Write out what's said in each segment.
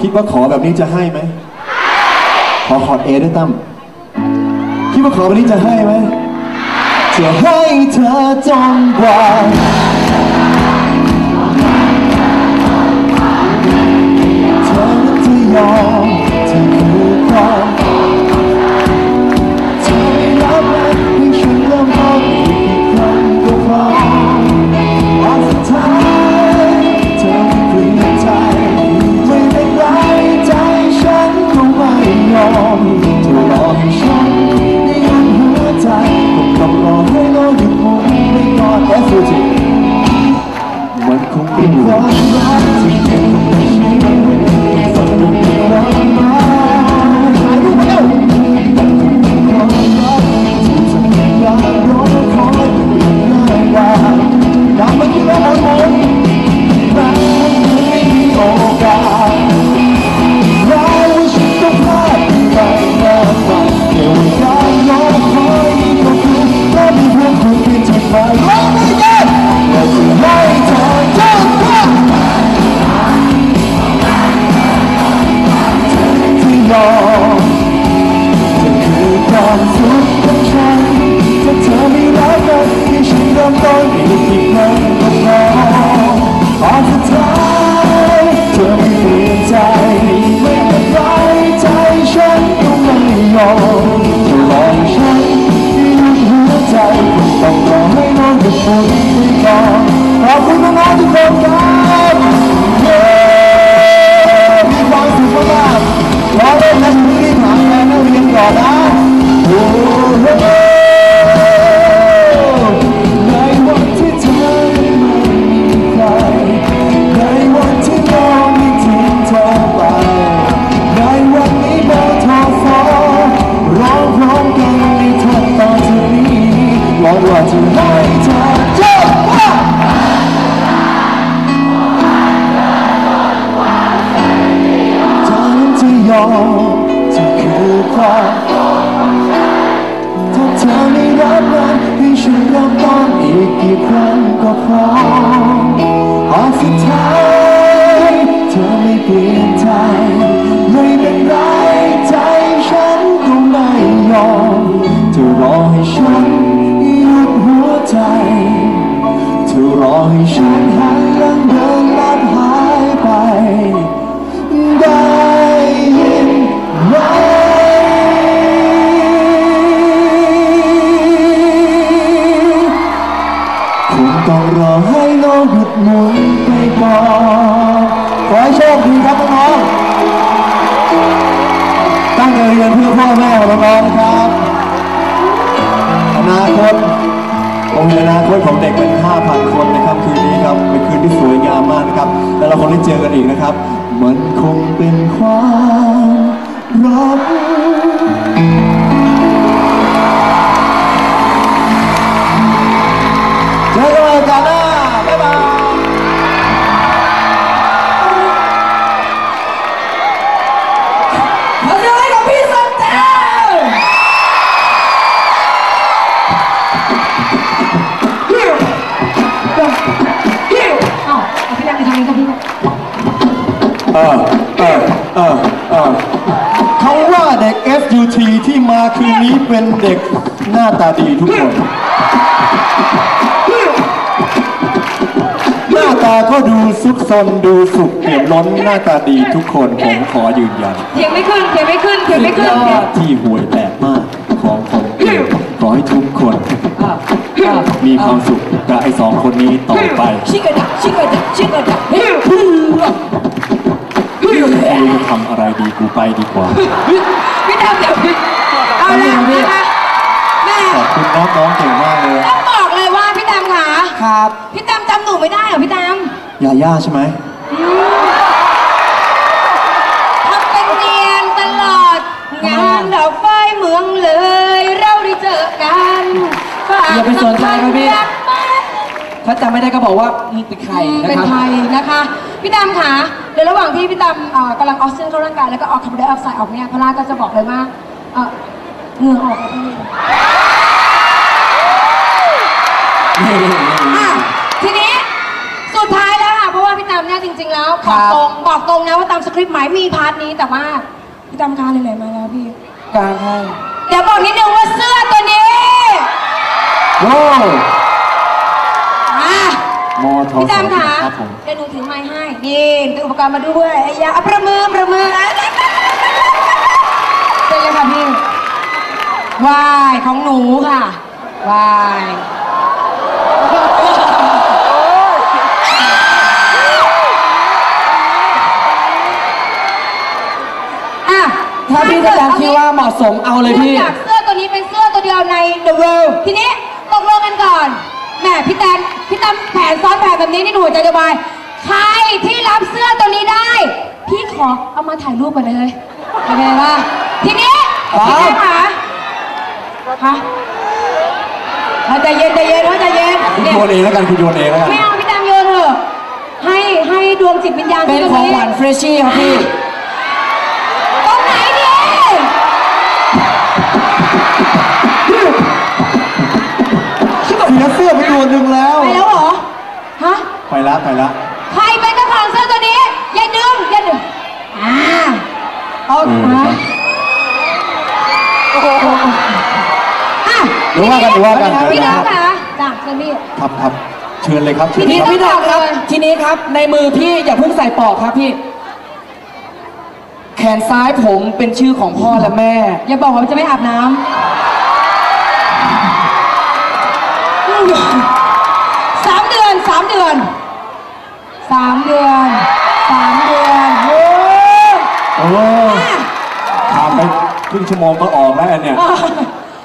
คิดว่าขอแบบนี้จะให้ไหม ขอขอดเอด้วยตั้ม คิดว่าขอแบบนี้จะให้ไหม จะให้เธอจนกว่า ที่ย ถ้าเธอไม่รับมันให้ฉันเริ่มต้นอีกกี่ครั้งก็พอพอสุดท้ายเธอไม่เปลี่ยนใจไม่เป็นไรใจฉันก็ไม่ยอมจะรอให้ฉันหยุดหัวใจเธอรอให้ฉันหันห ต้องรอให้โลกหยุดหมุนไปก่อนขอให้โชคดีครับน้องตั้งใจเรียนเพื่อพ่อแม่ของน้องๆนะครับอนาคตผมเห็นอนาคตของเด็กเป็น 5,000 คนนะครับคืนนี้ครับเป็นคืนที่สวยงามมากนะครับ แล้วเราคงได้เจอกันอีกนะครับ มันคงเป็นความรัก อ้าวเอาพี่ดังไปทางนี้ครับพี่เออเออเออเออเขาว่าเด็ก FUT ที่มาคืนนี้เป็นเด็กหน้าตาดีทุกคน หน้าตาก็ดูซุกซนดูสุขเปี่ยมล้นหน้าตาดีทุกคนผมขอยืนยันเถียงไม่ขึ้นเถียงไม่ขึ้นเถียงไม่ขึ้นยเถียองดที่ห่วยแตกมากของผมเอง ขอให้ทุกคนมีความสุขกับไอ้สองคนนี้ต่อไปชิกระดักชิกระดักชิกระดักฮิวฮิวฮิวไม่รู้จะทำอะไรดีกูไปดีกว่าพี่ดำเดี๋ยวพี่เอาละนะคะแม่ขอบคุณน้องน้องเก่งมากเลยต้องบอกเลยว่าพี่ดำค่ะครับ พี่ดำจำหนูไม่ได้เหรอพี่ดำยาย่าใช่ไหม อย่าไปสนใจครับพี่รักมากถ้าจำไม่ได้ก็บอกว่ามึงเป็นใครนะเป็นครับ ไทยนะคะ พี่ดำค่ะเดี๋ยวระหว่างที่พี่ดำเอ่อกำลังออกซิเจนเข้าร่างกายแล้วก็ออกคาร์บอนไดออกไซด์ออกเนี่ยพลาก็จะบอกเลยว่าเอ่อเหงื่อออกแล้วพี่อะทีนี้สุดท้ายแล้วค่ะเพราะว่าพี่ดำเนี่ยจริงๆงๆแล้วบครัอบกตรงบอกตรงนะว่าตามสคริปต์หมายมีพาร์ทนี้แต่ว่าพี่ตามการไหนๆมาแล้วพี่ กลางให้ เดี๋ยวบอกนิดนึงว่าเสื้อตัวนี้ โอ้อะมอทอพี่ตามค่ะครับผม เดี๋ยวหนูถือไม้ให้นี่ถืออุปกรณ์มาด้วยไอ้ยาอะประมือประมืออะเป็นเลยค่ะพี่วายของหนูค่ะวายอะ ถ้าพี่สแตมคิดว่าเหมาะสมเอาเลยพี่นื่องจากเสื้อตัวนี้เป็นเสื้อตัวเดียวใน The World ทีนี้ต กลงกันก่อนแหมพี่แตนพี่ตามแผนซ้อนแผนแบบนี้นี่หนูหัวใจจะวาย ใครที่รับเสื้อตัวนี้ได้ พี่ขอเอามาถ่ายรูปกันเลยโอเคป่ะทีนี้ครับพี่แตนค่ะฮะเอาใจเย็นใจเย็นเอาใจเย็นคุณเนี่ยโยนเองแล้วกันคุณโยนเองแล้วกันไม่เอาพี่แตมโยนเถอะให้ให้ดวงจิตวิญญาณเป็นที่ตขรองนี้ขวัญเฟรชชี่ครับพี่ เสียเสื้อไปตัวหนึ่งแล้วไปแล้วเหรอ ฮะ ไปละไปละใครเป็นเจ้าของเสื้อตัวนี้ อย่าดึงอย่าดึงอ่าเอาเอออะอะเดี๋ยวว่ากันเดี๋ยวว่ากันพี่เดี๋ยวน้องนะค่ะจ้ะเชิญพี่ ครับครับเชิญเลยครับเชิญพี่ครับพี่ดาวครับทีนี้ครับ ในมือพี่อย่าเพิ่งใส่ปลอกครับพี่ แขนซ้ายผมเป็นชื่อของพ่อและแม่ อย่าบอกว่าจะไม่อาบน้ำสามเดือนสามเดือนสามเดือนสามเดือนโอ้ยโอ้ผ่านไปครึ่งชั่วโมงก็ออกแล้วอันเนี่ย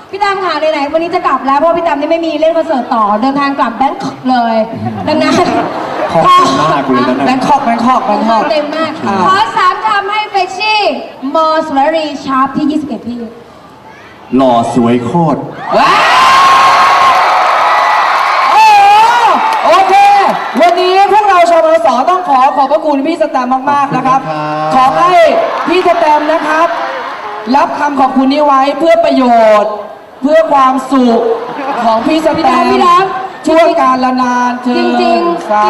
พี่ตามค่ะไหนๆวันนี้จะกลับแล้วเพราะว่าพี่ตามนี่ไม่มีเล่นคอนเสิร์ตต่อเดินทางกลับแบงคอกเลย ดังนั้นขอบคุณมากเลยนะแบงคอกแบงคอกแบงคอกเต็มมากอ่าขอสามคำให้เฟชชี่มอสวรีชาร์ปที่ 21 พี่ หล่อสวยโคตรว้าวโอ้โหโอเค วันนี้พวกเราชมรสต้องขอขอบพระคุณพี่สแตมมากๆนะครับ ขอให้พี่สแตมนะครับ รับคำขอบคุณนี้ไว้เพื่อประโยชน์ เพื่อความสุขของพี่สแตมพี่ดาวพี่ดาวช่วยการละนานเธอจริงๆสา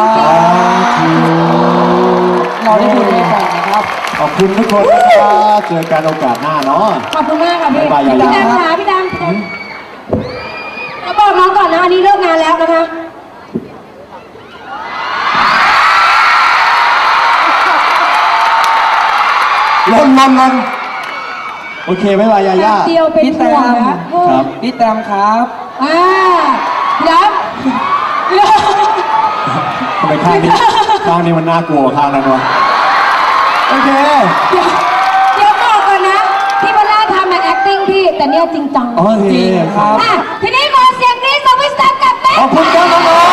จริงธุเราได้บุญด้วยกันนะครับ ขอบคุณทุกคนนะครับเจอกันโอกาสหน้าเนาะขอบคุณมากค่ะพี่บ๊ายบายยายาพี่ดามค่ะพี่ดามพี่ดามแล้วบอกน้องก่อนนะอันนี้เลิกงานแล้วนะคะ ลนลนลนโอเคบ๊ายบายยาย่าแป๊บเดียวเป็นพี่แตห่วงมนะครับพี่แตมครับอ่าพี่ดามพี่ดามทำไมข้างนี้ข้างนี้มันน่ากลัวกว่าข้างนั้นวะโอเคเดี๋ยวเดี๋ยวบอกก่อนนะพี่พล่าทำแบบ acting พี่ แต่เนี่ยจริงจังโอเคจริงครับ อะทีนี้ขอเสียงกรี๊ดสวิสเตอร์กับแม่ขอบคุณครับน้อง